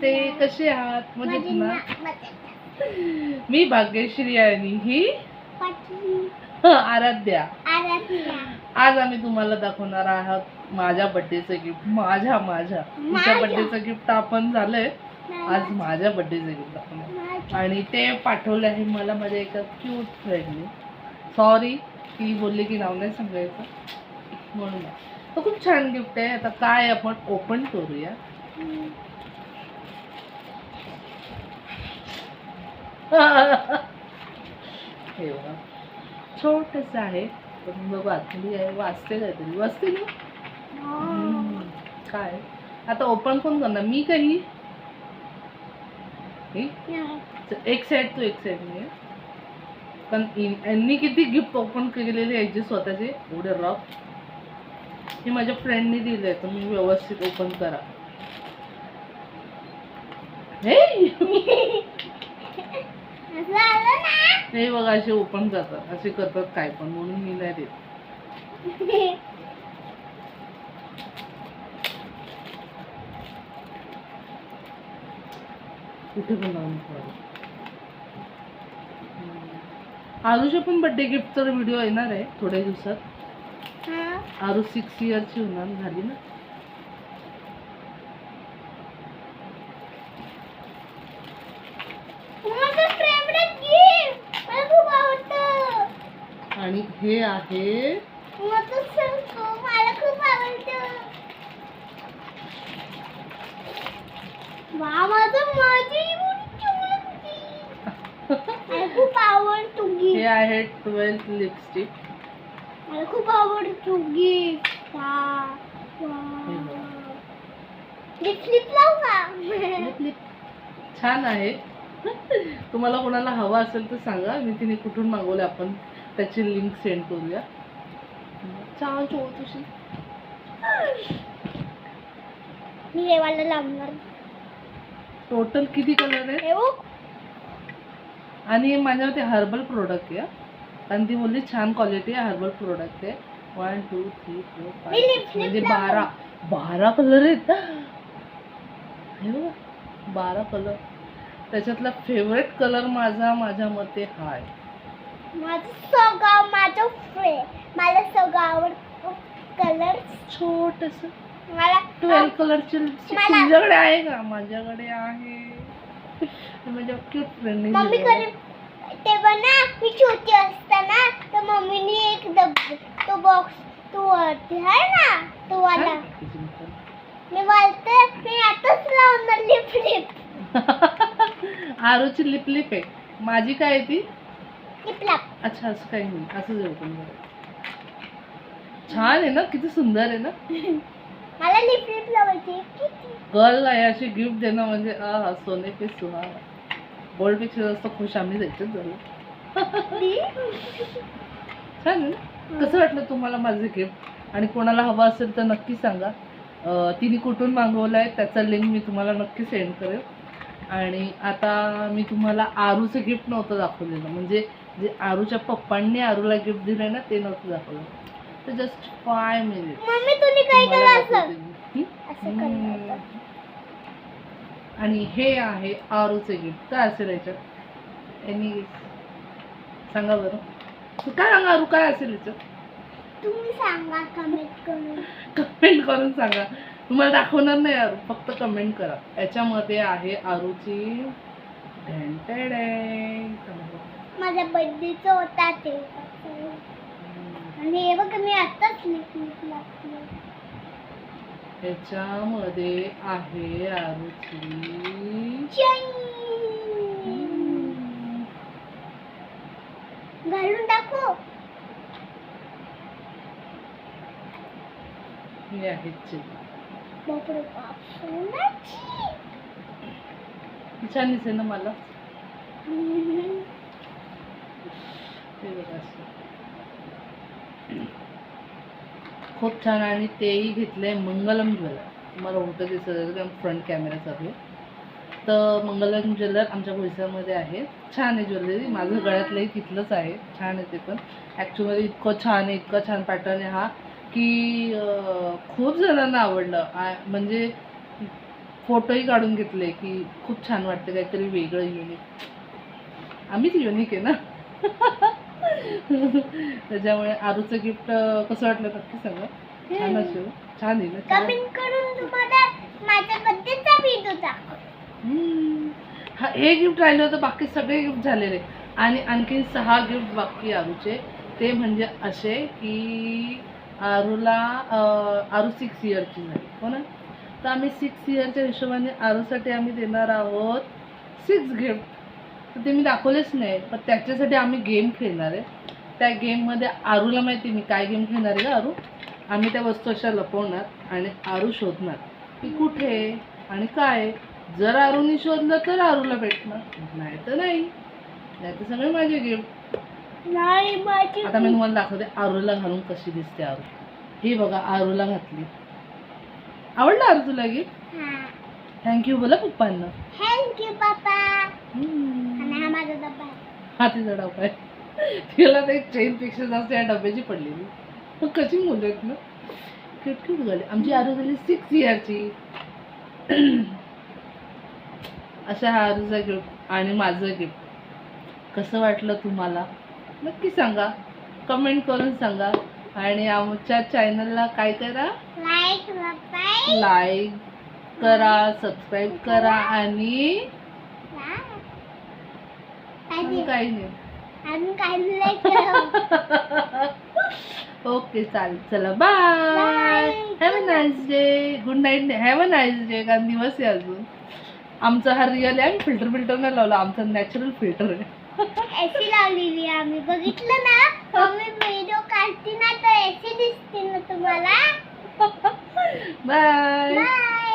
नमस्ते कसे आहात? मजेत ना. मी भाग्यश्री आणि ही आराध्या. आज आम्ही तुम्हाला दाखवणार आहोत माझ्या बर्थडेचं गिफ्ट माझ्या माझ्या. तिच्या माझ्या. बर्थडेचं गिफ्ट आपण झालंय. आज माझ्या. बर्थडेचं गिफ्ट दाखवणार. आणि ते पाठवले आहे मला माझ्या एका क्यूट फ्रेंडने सॉरी ती बोलली की नाव नाही सांगायचं. म्हणून. तर खूप छान गिफ्ट आहे. आता काय आपण ओपन करूया? हे बघा छोटस आहे. पण बघू आतमध्ये आहे वाचते काहीतरी वाचते ना? काय? आता ओपन कोण करणार? मी काही ही? एक साईड तू एक साईड मी आहे. पण इन- यांनी किती गिफ्ट ओपन केलेले यायचे स्वतःचे? एवढे रफ हे माझ्या फ्रेंडने दिले तुम्ही व्यवस्थित ओपन करा. हे? हे बघा असे ओपन करतात असे करतात काय पण म्हणून मी नाही देत कुठे पण लावून ठेवावे. हम्म. आरुचे पण बर्थडे गिफ्टचा व्हिडिओ येणार आहे थोड्या दिवसात हा. आरू सिक्स इयरची होणार झाली ना माझं favorite gift. मला खूप आवडतं. आणि हे आहे. मला खूप खूप आवडतो हे. आहे ट्वेल्थ लिपस्टिक. मला खूप आवडतो? छान आहे. तुम्हाला कोणाला हवा असेल तर सांगा. मी तिने कुठून मागवले आपण? त्याची लिंक सेंड करूया. छान तुझी. मी हे वाला लावणार. टोटल किती कलर आहे हे. आणि माझ्यावरती हर्बल प्रोडक्ट आहे आणि ती बोलली छान क्वालिटी आहे हर्बल प्रोडक्ट आहे. वन टू थ्री फोर मी फाय म्हणजे. बारा बारा कलर आहेत. हे बघा बारा कलर त्याच्यातला फेवरेट कलर माझा माझ्या मते हा आहे. माझं सगळं माझं फ्रे मला सगळं आवडतं कलर छोटस. मला ट्वेल्व कलरची लिपस्टिक मला- तुझ्याकडे आहे का? माझ्याकडे आहे. माझ्या क्यूट मम्मी कडे तेव्हा ना मी छोटी असताना तर मम्मीने एक डब तो बॉक्स तो वरती आहे ना? तो वाला. मी बोलते मी आताच लावणार लिप लिप आरूची लिप लिप आहे. माझी काय आहे ती? अच्छा असं काही नाही. असंच ओपन छान आहे ना? किती सुंदर आहे ना? मला लिप लिप लावायची गर्लला हे अशी गिफ्ट देणं म्हणजे आ हा सोने पे सुहागा. गोल्डपेक्षा जास्त खुश आम्ही जायचं झालं? छान आहे ना? कसं वाटलं तुम्हाला माझं गिफ्ट आणि कोणाला हवं असेल तर नक्की सांगा. तिने कुठून मागवलं आहे त्याचा लिंक मी तुम्हाला नक्की सेंड करेल. आणि आता मी तुम्हाला आरूचं गिफ्ट नव्हतं दाखवलेलं. म्हणजे जे आरूच्या पप्पांनी आरूला गिफ्ट दिलं ना ते नव्हतं दाखवलं. तर जस्ट फाय मिनिट मम्मी तुम्ही काय केलं. आणि हे आहे आरूचे गिफ्ट काय असेल याच्यात? एनी सांगा बरं. काय सांगा आरू काय असेल याच्यात? तुम्ही सांगा कमेंट करून. कमेंट करून सांगा. तुम्हाला दाखवणार नाही आरू फक्त कमेंट करा. याच्यामध्ये आहे आरूची ढेंटेडे. माझ्या बर्थडेचं होता ते. आणि हे बघ मी आताच लिप लागले. याच्यामध्ये आहे आरूची. घालून दाखव. ही आहे चिल बापरे बाप सोनाची छान दिसेल ना मला? ते बघा खूप छान आणि तेही घेतलंय मंगलम ज्वेलर. तुम्हाला होतं दिसत असेल फ्रंट कॅमेऱ्यासाठी तर मंगलम ज्वेलर आमच्या बोईसरमध्ये आहे. छान आहे ज्वेलरी. माझं गळ्यातलंही तिथलंच आहे. छान आहे ते पण. ॲक्च्युअली इतकं छान आहे इतकं छान पॅटर्न आहे हा की खूप जणांना आवडलं. म्हणजे फोटोही काढून घेतले की खूप छान वाटते. काहीतरी वेगळं युनिक आम्हीच युनिक आहे ना? त्याच्यामुळे आरूचं गिफ्ट कसं वाटलं नक्की सांगा. छान असेल. छान छान. कमेंट करून तुम्हाला माझ्या बर्थडेचा व्हिडिओ दाखव. हम्म. हा हे गिफ्ट राहिलं होतं बाकी सगळे गिफ्ट झालेले. आणि आणखी सहा गिफ्ट बाकी आरूचे. ते म्हणजे असे की आरूला आरू सिक्स इयरची झाली. हो ना? तर आम्ही सिक्स इयरच्या हिशोबाने आरूसाठी आम्ही देणार आहोत सिक्स गिफ्ट तर ते मी दाखवलेच नाही पण त्याच्यासाठी आम्ही गेम खेळणार आहे. त्या गेममध्ये आरूला माहिती मी काय गेम खेळणार आहे का आरू? आम्ही त्या वस्तू अशा लपवणार आणि आरू शोधणार. की कुठे आहे आणि काय आहे. जर आरूने शोधलं तर आरूला भेटणार नाही तर नाही. नाही तर सगळे माझे गिफ्ट नाही माझी आता मी तुम्हाला दाखवते आरूला घालून कशी दिसते आरू. ही बघा आरूला घातली. आवडलं आरू तुला हा? थँक्यू बोला पप्पांना. थँक्यू पापा हम्म. आणि हा माझा डब्बा आहे. हा तिचा डबा आहे. तिला ते चेनपेक्षा जास्त या डब्याची पडलेली मग कशी मुलं आहेत ना? क्यूट झाली आमची आरू झाली सिक्स इयरची अशा हा आरूचा गिफ्ट आणि माझं गिफ्ट कसं वाटलं तुम्हाला? नक्की सांगा. कमेंट करून सांगा. आणि आमच्या चॅनलला काय करा? लाईक लाईक करा सबस्क्राईब करा आणि काही नाही. अजून काही लाईक ओके चालेल. चला bye. Have a nice day good night have a nice day कारण दिवस आहे अजून. आमचा हा रिअल आहे. फिल्टर फिल्टर नाही लावला. आमचा नॅचरल फिल्टर आहे. एसी लावलेली आम्ही. बघितलं ना? मम्मी व्हिडिओ काढते ना तर एसी दिसते ना तुम्हाला. Bye bye